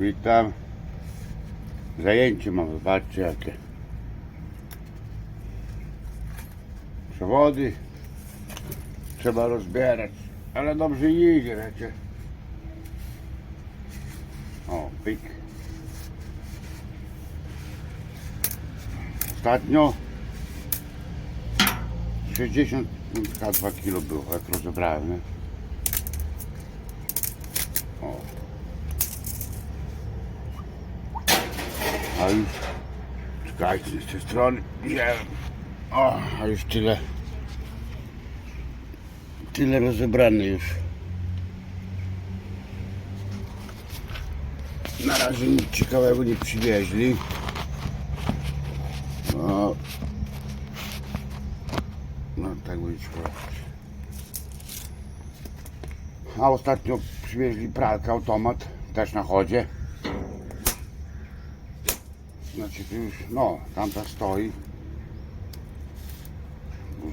Witam. Zajęcie mamy, zobaczcie jakie. Przewody trzeba rozbierać, ale dobrze idzie, wiecie. O, pyk. Ostatnio 62 kg było, jak rozebrałem, nie? A już, czekajcie, z tej strony, nie O, a już tyle, tyle rozebrane już. Na razie nic ciekawego nie przywieźli. No, no tak będzie. A ostatnio przywieźli pralkę, automat, też na chodzie. Znaczy tu już, no, tamta stoi.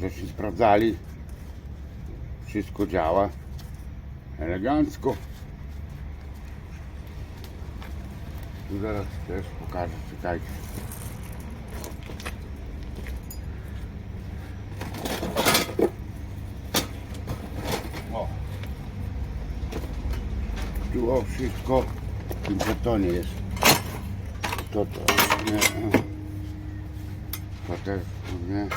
Żeśmy sprawdzali. Wszystko działa. Elegancko. Tu zaraz też pokażę, czekajcie. O. Tu o wszystko w tym betonie jest. To to nie. To też nie.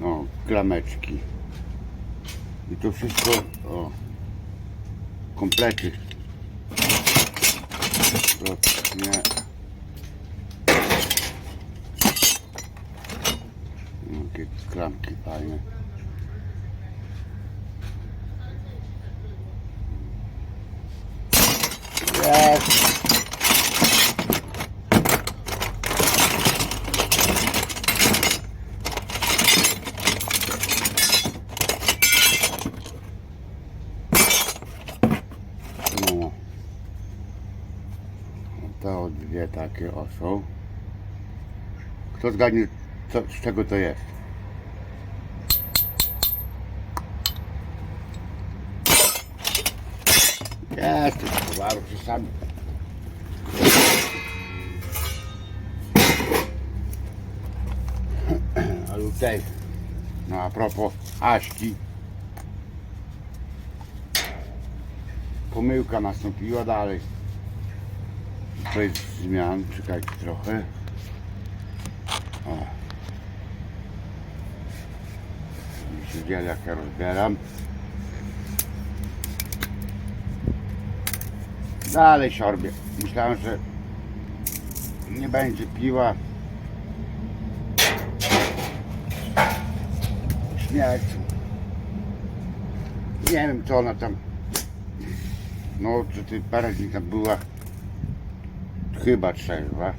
No, klameczki. I to wszystko o komplety. To nie. Klamki fajne. Jest. No. To dwie takie o. Kto zgadnie, co, z czego to jest? Jest, to towaru czasami. A tutaj, no a propos Aśki, pomyłka nastąpiła dalej. Bez zmian, czekajcie trochę. O. Widzieli jak ja rozbieram. Dalej siorbie. Myślałem, że nie będzie piwa. Śmierciu. Nie wiem co ona tam. No, czy ty parę dni tam była. Chyba trzeźwa.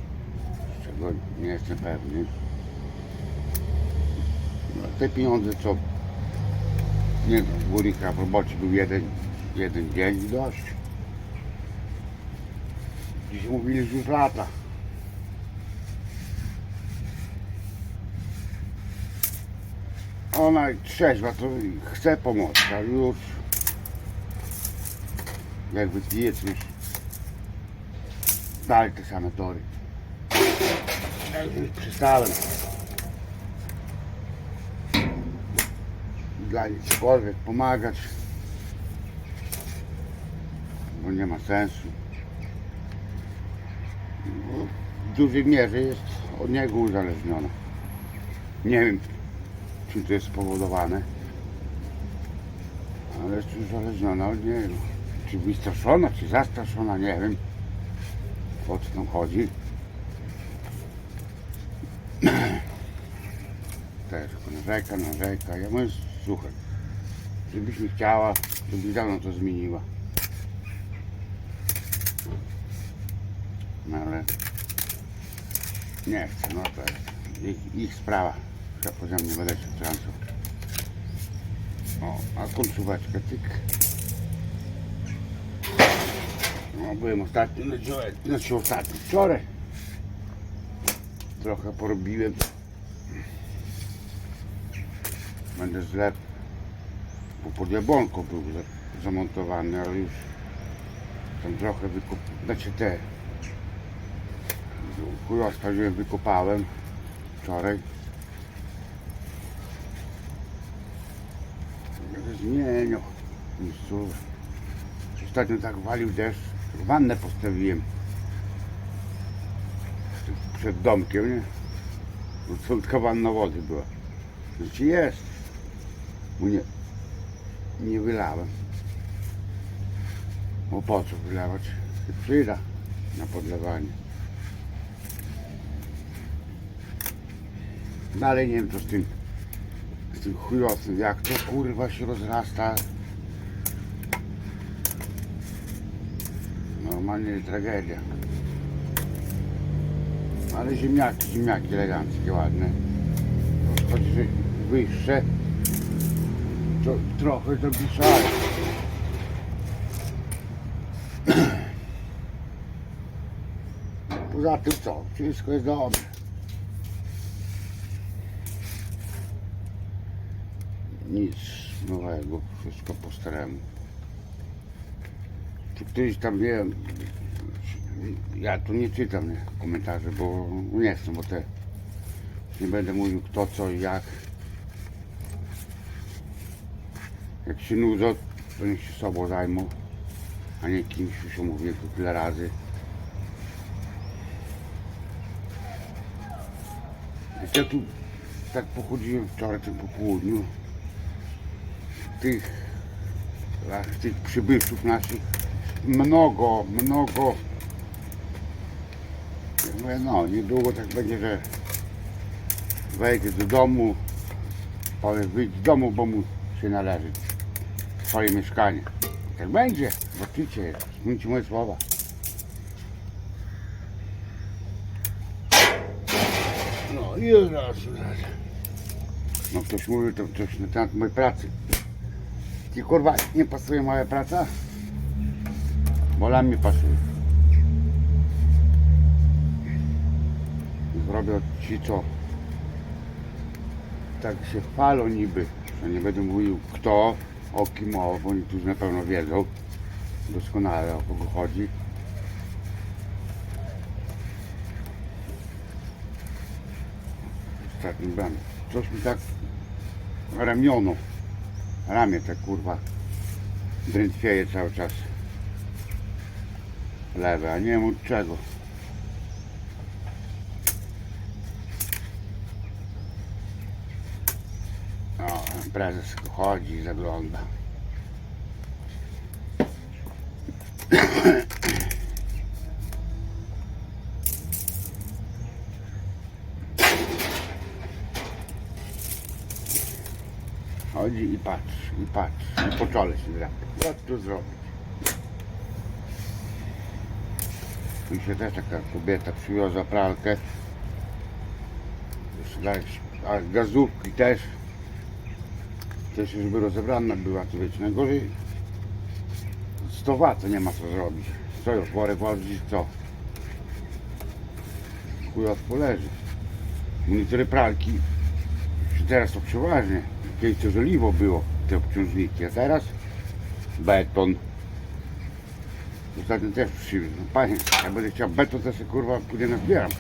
Z czego nie jestem pewny. No, te pieniądze co nie w górnikach w robocie był jeden, jeden dzień dość. Dziś mówili, że już lata. Ona trzeźwa, to chce pomocy, a już jak wypije coś tory. Ja już przestałem dla niej cokolwiek pomagać, bo nie ma sensu. W dużej mierze jest od niego uzależniona. Nie wiem, czym to jest spowodowane, ale jest uzależniona od niego. Czy wystraszona, czy zastraszona, nie wiem o co tam chodzi. Też narzeka, narzeka. Ja mówię, słuchaj, żebyś mi chciała, żebyś dawno to zmieniła. No ale nie chcę, no to jest ich, ich sprawa. Ja poza mnie będę się wtrącał. O, a końcóweczkę tyk. No, byłem ostatnio na dziole, znaczy ostatnio, wczoraj. Trochę porobiłem. Będę zlep, bo pod jabłonką był, zamontowany, ale już tam trochę wykup... Znaczy te chujoska wziąłem, wykopałem wczoraj. Będę zmieniał miejscówę. Ostatnio tak walił deszcz, wannę postawiłem przed domkiem, nie? No Słodka wanna wody była. Znaczy jest. Bo nie, nie wylałem. Bo po co wylewać? Przyda na podlewanie. Dalej nie wiem co z tym z tym jak to kurwa się rozrasta. Normalnie tragedia. Ale ziemniaki, ziemniaki eleganckie, ładne. Choć wyższe, to trochę to pisali. Poza tym co? Wszystko jest dobre. Nic nowego, wszystko po staremu. Czy ktoś tam wie, ja tu nie czytam komentarzy, bo nie chcę, bo te nie będę mówił kto, co i jak. Jak się nudzą, to niech się sobą zajmą, a nie kimś, już mówię tu tyle razy. Jak ja tu tak pochodziłem wczoraj tym po południu, tych, tych przybywców naszych, mnogo, mnogo. No, niedługo tak będzie, że wejdę do domu, powiem wyjdź z domu, bo mu się należy swoje mieszkanie. Tak będzie, zobaczycie, zmieńcie moje słowa. No i raz, raz. No ktoś mówił to coś na temat mojej pracy. Ci kurwa nie pasuje moja praca? Bo dla mnie pasuje. Zrobią ci co tak się chwalą niby, że nie będę mówił kto, o kim mowa, bo oni tu na pewno wiedzą doskonale o kogo chodzi. Ostatni brand. Coś mi tak ramiono, ramię tak kurwa drętwieje cały czas. Lewe, a nie wiem od czego. O, prezes chodzi zagląda. Chodzi i patrzy, i patrzy, i po czole się drapie. Co tu zrobić? Tu się też taka kobieta przywiozła pralkę. A gazówki też. Też już by rozebrana była, to wiecie, najgorzej 100 wat nie ma co zrobić. Co już, worek włożyć, co? Chuj od poleży. Niektóre pralki, teraz to przeważnie, kiedyś to żeliwo było, te obciążniki, a teraz beton. Ostatnio też przywiózł. No panie, jak będę chciał beton, to sobie kurwa pójdę nazbieram.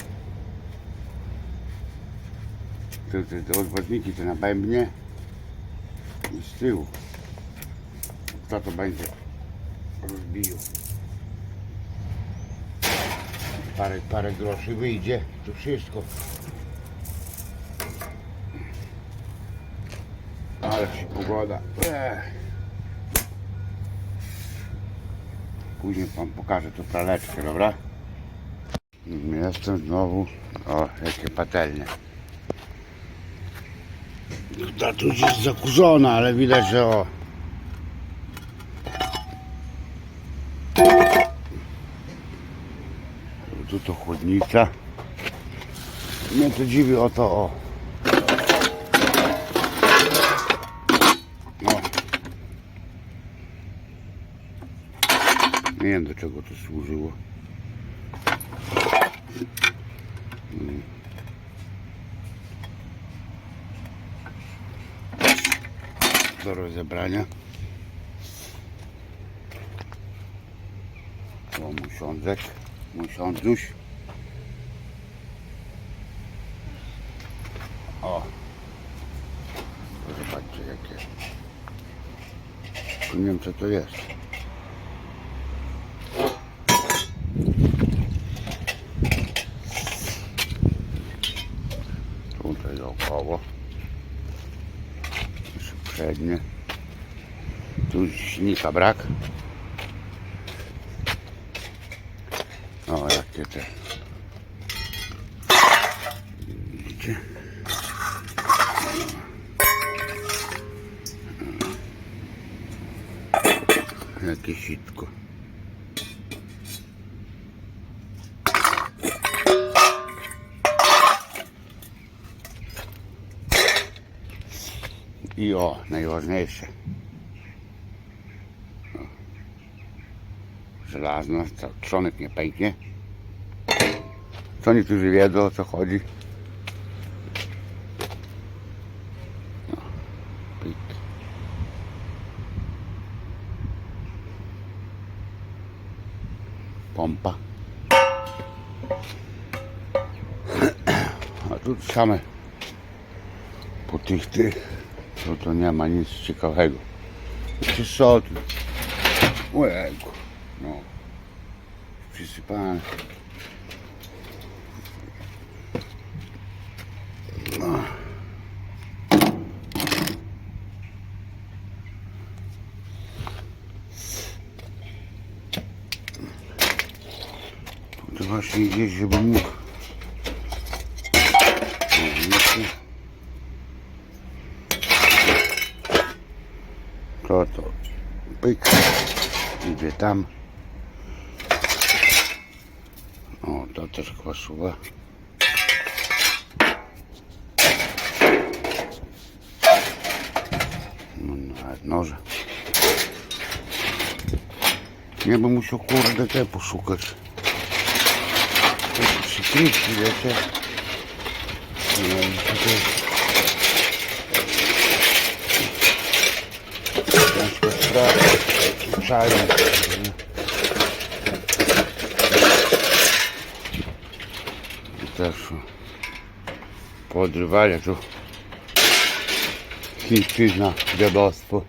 Te, te, te odwadniki te na bębnie i z tyłu. Kto to będzie rozbił. Parę, parę groszy wyjdzie, to wszystko. Ale się pogoda. Ech. Później wam pokażę tu praleczkę, dobra? Jestem znowu. O, jakie patelnie. Ta tu jest zakurzona, ale widać, że o. Tu to chłodnica. Mnie to dziwi o to o. No. Nie wiem do czego to służyło. Do rozebrania. O, mój sądzek. O, zobaczcie jakie. Nie wiem co to jest. Tutaj dookoło. Jeszcze przednie. Tu silnika brak. O, jakie te. Widzicie? Jakie sitko. I o, najważniejsze. O. Żelazna, co- trzonek nie pęknie. Co niektórzy wiedzą o co chodzi. O, pyk. Pompa. A tu same po to to nie ma nic ciekawego. Czy co tu? Ojejku, no. Przysypane. No. To właśnie gdzieś, żeby mógł. Pyk. Idzie tam. O, to też kwasuwa. No, nawet noże. Nie bym musiał kurde te poszukać. To przykryci, wiecie. No, i też podrywali tu chińszczyzna, dziadostwo.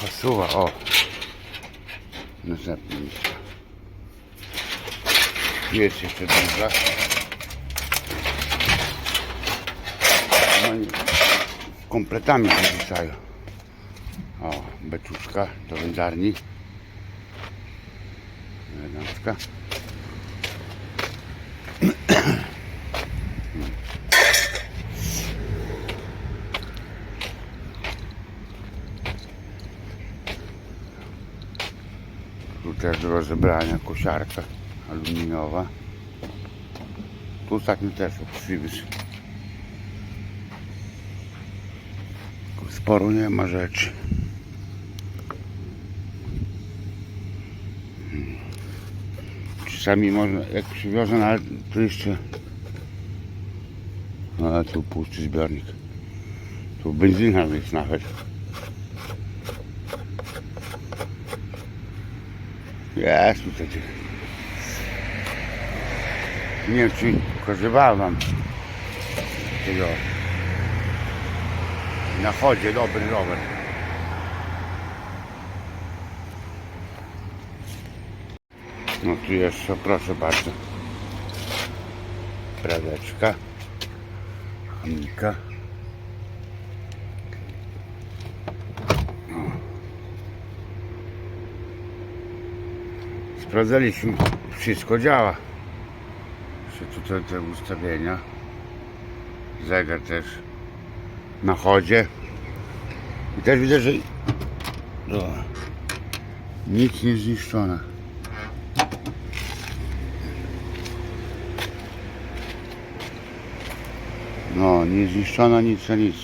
Pasuwa, o. Miejsce. Jest jeszcze duża. No i kompletami wyrzucają. O, beczuszka do wędzarni. Elegancka. Też do rozebrania kosiarka aluminiowa. Tu ostatnio też przywóz. Sporo nie ma rzeczy. Czasami można, jak przywiozę, no ale to jeszcze... A tu pusty zbiornik. Tu benzyna jest nawet. Jest tutaj. Nie wiem czy pokazywałem wam tego. Na chodzie dobry rower. No tu jeszcze proszę bardzo. Pradeczka. Chomika. Sprawdzaliśmy, wszystko działa. Jeszcze tutaj te ustawienia. Zegar też na chodzie. I też widzę, że o, nic nie zniszczone. No, nie zniszczono nic, nic.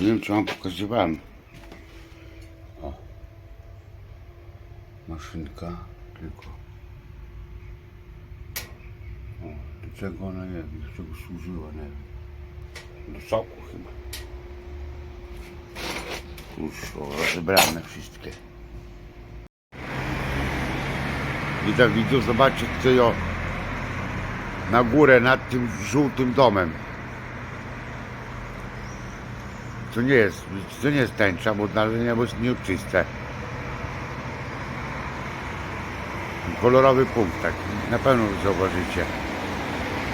Nie wiem, czy wam pokazywałem. O. Maszynka, tylko. O, do czego ona jest, do czego służyła, nie wiem. do soku chyba. O, rozebrane wszystkie. I tak zobaczcie, co ja na górę nad tym żółtym domem. To nie jest, to nie jest tęcza, bo na niebo jest nieuczyste. Kolorowy punkt taki, na pewno zauważycie.